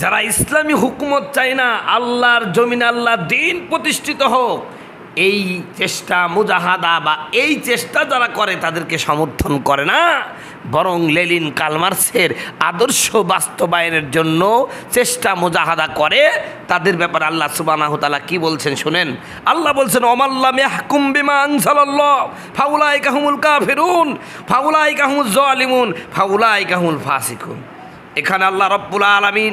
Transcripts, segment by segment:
যারা ইসলামী হুকুমত চায় না, আল্লাহর জমিন আল্লাহ দিন প্রতিষ্ঠিত হোক, এই চেষ্টা মুজাহাদা বা এই চেষ্টা যারা করে তাদেরকে সমর্থন করে না। বরং লেলিন কালমার্সের আদর্শ বাস্তবায়নের জন্য চেষ্টা মুজাহাদা করে। তাদের ব্যাপারে আল্লাহ সুবানাহ তালা কি বলছেন শুনেন? আল্লাহ বলছেন অমাল্লা মেহকুম বিমা আনসাল্লাহ ফাউলাই কাহুমুল কাফিরুন ফাউলাই কাহুমুল ফাসিকুন। এখানে আল্লাহ রব্বুল আলমিন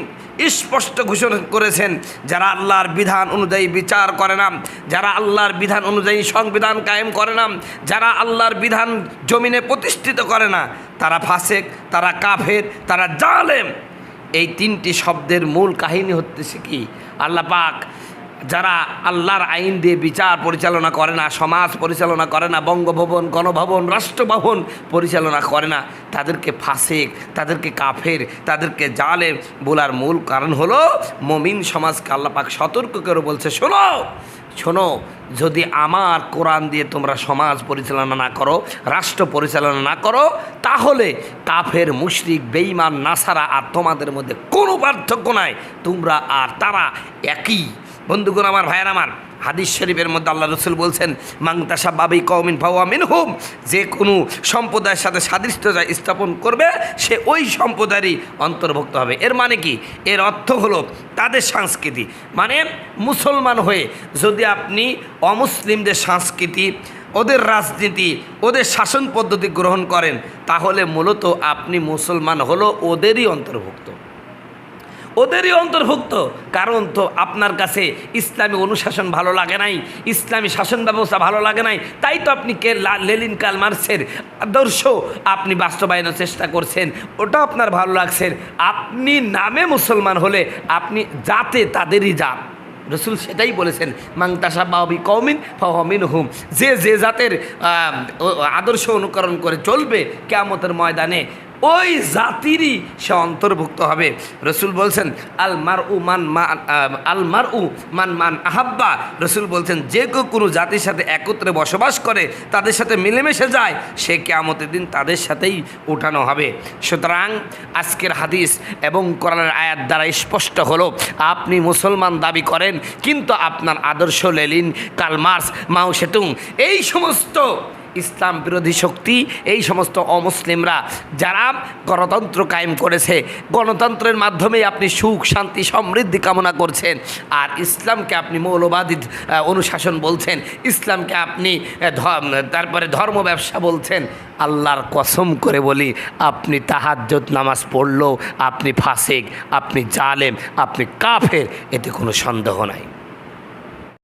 স্পষ্ট ঘোষণা করেছেন, যারা আল্লাহর বিধান অনুযায়ী বিচার করে না, যারা আল্লাহর বিধান অনুযায়ী সংবিধান কায়েম করে না, যারা আল্লাহর বিধান জমিনে প্রতিষ্ঠিত করে না, তারা ফাসেক, তারা কাফের, তারা জালেম। এই তিনটি শব্দের মূল কাহিনী হচ্ছে কি? আল্লাহ পাক যারা আল্লাহর আইন দিয়ে বিচার পরিচালনা করে না, সমাজ পরিচালনা করে না, বঙ্গভবন, গণভবন, রাষ্ট্রভবন পরিচালনা করে না, তাদেরকে ফাসেক, তাদেরকে কাফের, তাদেরকে জালে বলার মূল কারণ হলো মমিন সমাজকে আল্লাপাক সতর্ক করে বলছে, শোনো শোনো, যদি আমার কোরআন দিয়ে তোমরা সমাজ পরিচালনা না করো, রাষ্ট্র পরিচালনা না করো, তাহলে কাফের, মুশরিক বেইমান নাসারা আর তোমাদের মধ্যে কোনো পার্থক্য নাই। তোমরা আর তারা একই বন্ধুগণ, আমার ভাইয়ের আমার হাদিস শরীফের মধ্যে আল্লাহ রসুল বলছেন মাংতাসা বাবি কৌমিন ভাওয়া মিন হুম যে কোনো সম্প্রদায়ের সাথে সাদৃশ্যতা স্থাপন করবে, সে ওই সম্প্রদায়েরই অন্তর্ভুক্ত হবে। এর মানে কি? এর অর্থ হলো তাদের সংস্কৃতি। মানে মুসলমান হয়ে যদি আপনি অমুসলিমদের সংস্কৃতি, ওদের রাজনীতি, ওদের শাসন পদ্ধতি গ্রহণ করেন, তাহলে মূলত আপনি মুসলমান হলো ওদেরই অন্তর্ভুক্ত। ওদেরই অন্তর্ভুক্ত। কারণ তো আপনার কাছে ইসলামী অনুশাসন ভালো লাগে নাই, ইসলামী শাসন ব্যবস্থা ভালো লাগে নাই, তাই তো আপনি কে লেলিন কালমার্সের আদর্শ আপনি বাস্তবায়নের চেষ্টা করছেন ওটা আপনার ভালো লাগছে। আপনি নামে মুসলমান হলে আপনি জাতে তাদেরই জাত। রসুল সেটাই বলেছেন মাংতাসা বাবি কৌমিন ফহমিন হুম যে যে জাতের আদর্শ অনুকরণ করে চলবে, কেয়ামতের ময়দানে ওই জাতিরই সে অন্তর্ভুক্ত হবে। রসুল বলছেন, আল মার উ মান মান আল মার উ মান মান আহাব্বা। রসুল বলছেন, যে কেউ কোনো জাতির সাথে একত্রে বসবাস করে, তাদের সাথে মিলেমিশে যায়, সে কেয়ামতের দিন তাদের সাথেই উঠানো হবে। সুতরাং আজকের হাদিস এবং কোরআনের আয়াত দ্বারা স্পষ্ট হলো, আপনি মুসলমান দাবি করেন, কিন্তু আপনার আদর্শ লেলিন, কালমার্স মাও সেতুং এই সমস্ত ইসলাম বিরোধী শক্তি, এই সমস্ত অমুসলিমরা যারা গণতন্ত্র কায়েম করেছে, গণতন্ত্রের মাধ্যমেই আপনি সুখ, শান্তি, সমৃদ্ধি কামনা করছেন আর ইসলামকে আপনি মৌলবাদী অনুশাসন বলছেন, ইসলামকে আপনি তারপরে ধর্ম ব্যবসা বলছেন, আল্লাহর কসম করে বলি, আপনি তাহাজ্জত নামাজ পড়লেও আপনি ফাসেক, আপনি জালেম, আপনি কাফের, এতে কোনো সন্দেহ নাই।